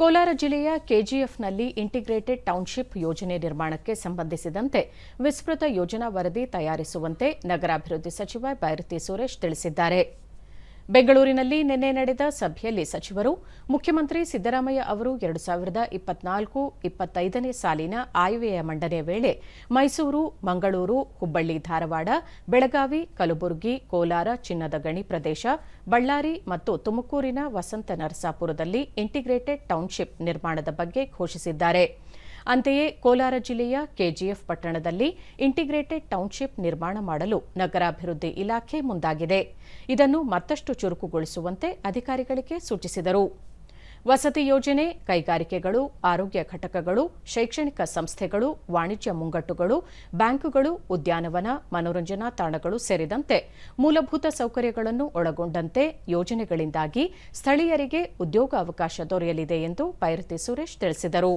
ಕೋಲಾರ ಜಿಲ್ಲೆಯ ಕೆಜಿಎಫ್ನಲ್ಲಿ integrated township ಯೋಜನೆ ನಿರ್ಮಾಣಕ್ಕೆ ಸಂಬಂಧಿಸಿದಂತೆ ವಿಸ್ತೃತ ಯೋಜನಾ ವರದಿ ತಯಾರಿಸುವಂತೆ ನಗರಾಭಿವೃದ್ಧಿ ಸಚಿವ ಬೈರತಿ ಸುರೇಶ್ ತಿಳಿಸಿದ್ದಾರೆ. ಬೆಂಗಳೂರಿನಲ್ಲಿ ನಿನ್ನೆ ನಡೆದ ಸಭೆಯಲ್ಲಿ ಸಚಿವರು, ಮುಖ್ಯಮಂತ್ರಿ ಸಿದ್ದರಾಮಯ್ಯ ಅವರು ಎರಡು ಸಾವಿರದ ಇಪ್ಪತ್ನಾಲ್ಕು ಇಪ್ಪತ್ತೈದನೇ ಸಾಲಿನ ಆಯವ್ಯಯ ಮಂಡನೆ ವೇಳೆ ಮೈಸೂರು, ಮಂಗಳೂರು, ಹುಬ್ಬಳ್ಳಿ, ಧಾರವಾಡ, ಬೆಳಗಾವಿ, ಕಲಬುರಗಿ, ಕೋಲಾರ, ಚಿನ್ನದ ಗಣಿ ಪ್ರದೇಶ, ಬಳ್ಳಾರಿ ಮತ್ತು ತುಮಕೂರಿನ ವಸಂತ ನರಸಾಪುರದಲ್ಲಿ ಇಂಟಿಗ್ರೇಟೆಡ್ ಟೌನ್ಶಿಪ್ ನಿರ್ಮಾಣದ ಬಗ್ಗೆ ಘೋಷಿಸಿದ್ದಾರೆ. ಅಂತೆಯೇ ಕೋಲಾರ ಜಿಲ್ಲೆಯ ಕೆಜಿಎಫ್ ಪಟ್ಟಣದಲ್ಲಿ ಇಂಟಿಗ್ರೇಟೆಡ್ ಟೌನ್ಶಿಪ್ ನಿರ್ಮಾಣ ಮಾಡಲು ನಗರಾಭಿವೃದ್ಧಿ ಇಲಾಖೆ ಮುಂದಾಗಿದೆ. ಇದನ್ನು ಮತ್ತಷ್ಟು ಚುರುಕುಗೊಳಿಸುವಂತೆ ಅಧಿಕಾರಿಗಳಿಗೆ ಸೂಚಿಸಿದರು. ವಸತಿ ಯೋಜನೆ, ಕೈಗಾರಿಕೆಗಳು, ಆರೋಗ್ಯ ಘಟಕಗಳು, ಶೈಕ್ಷಣಿಕ ಸಂಸ್ಥೆಗಳು, ವಾಣಿಜ್ಯ ಮುಂಗಟ್ಟುಗಳು, ಬ್ಯಾಂಕುಗಳು, ಉದ್ಯಾನವನ, ಮನೋರಂಜನಾ ತಾಣಗಳು ಸೇರಿದಂತೆ ಮೂಲಭೂತ ಸೌಕರ್ಯಗಳನ್ನು ಒಳಗೊಂಡಂತೆ ಯೋಜನೆಗಳಿಂದಾಗಿ ಸ್ಥಳೀಯರಿಗೆ ಉದ್ಯೋಗಾವಕಾಶ ದೊರೆಯಲಿದೆ ಎಂದು ಪೈರತಿ ಸುರೇಶ್ ತಿಳಿಸಿದರು.